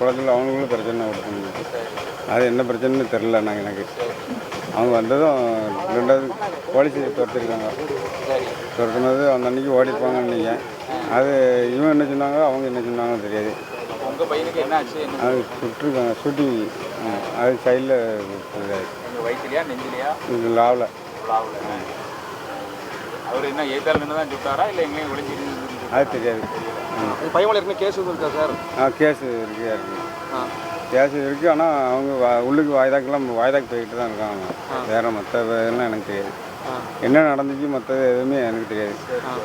குளத்தில் அவங்களும் பிரச்சனை கொடுத்தாங்க அது என்ன பிரச்சனைன்னு தெரில நாங்கள் எனக்கு. அவங்க வந்ததும் ரெண்டாவது போலீஸ் துரத்திருக்காங்க. துரத்துனது அந்த அன்னைக்கு ஓடிப்பாங்கன்னு நினைக்கிறேன். அது இவன் என்ன சொன்னாங்க அவங்க என்ன சொன்னாங்கன்னு தெரியாது. அது சுட்டிருக்காங்க. ஷூட்டிங் அது சைடில் இது லாவில். அவர் என்ன நின்று தான் சுட்டாரா? இல்லை எங்கேயும் ஒளிஞ்சிருந்து அது தெரியாது. பையன் கேஸ் இருக்கா சார் ஆ கேஸு இருக்கு இருக்கு. ஆ. கேஸ் இருக்குது ஆனால் அவங்க வா- உள்ளுக்கு வாய்தாக்கெல்லாம் வாய்தாக்கு போய்கிட்டு தான் இருக்காங்க. வேறு மற்ற இதெல்லாம் எனக்கு தெரியாது. என்ன நடந்துச்சு மற்றது எதுவுமே எனக்கு தெரியாது.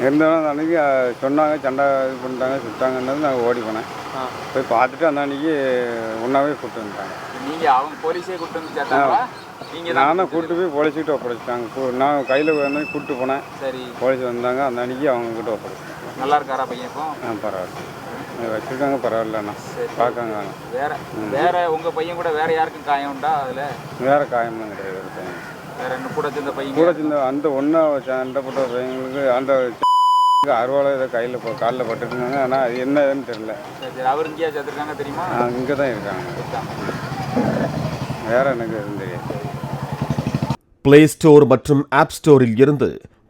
இருந்தாலும் ஆ, சொன்னாங்க சண்டை இது பண்ணிட்டாங்க சுட்டாங்கன்றது நான் ஓடி போனேன். போய் பார்த்துட்டு அந்த அன்னைக்கு ஒன்றாவே கூப்பிட்டு வந்துட்டாங்க. நீங்க அவங்க போலீஸே கூட்டு வந்து சேர்த்தாங்களா? நீங்க தான் நான் தான் கூப்பிட்டு போய் போலீஸ்கிட்ட ஒப்படைச்சிட்டாங்க. நான் கையில் வந்து கூப்பிட்டு போனேன். சரி. போலீஸ் வந்தாங்க அந்த அன்னைக்கு அவங்க கிட்ட ஒப்படைச்சிட்டாங்க. நல்லா இருக்காரா பையன் இப்போ ஆ பரவாயில்ல. வச்சுருக்காங்க பரவாயில்லண்ணா. பார்க்காங்க வேற வேற உங்க பையன் கூட வேற யாருக்கும் காயம் உண்டா அதுல? வேறு காயம்லாம் கிடையாது ஒரு பையன். வேற என்ன கூட சேர்ந்த பையன்? கூட சின்ன அந்த ஒன்றா சண்டைப்பட்ட பையங்களுக்கு அந்த அறுவாலை இதை கையில் காலில் பட்டுருந்தாங்க. ஆனால் அது என்ன ஏதுன்னு தெரில சரி சரி. அவர் இங்கேயா சேர்த்துருக்காங்க தெரியுமா? இங்கே தான் இருக்காங்க. வேற எனக்கு எதுவும் தெரியாது. பிளே ஸ்டோர் மற்றும் ஆப் ஸ்டோரில் இருந்து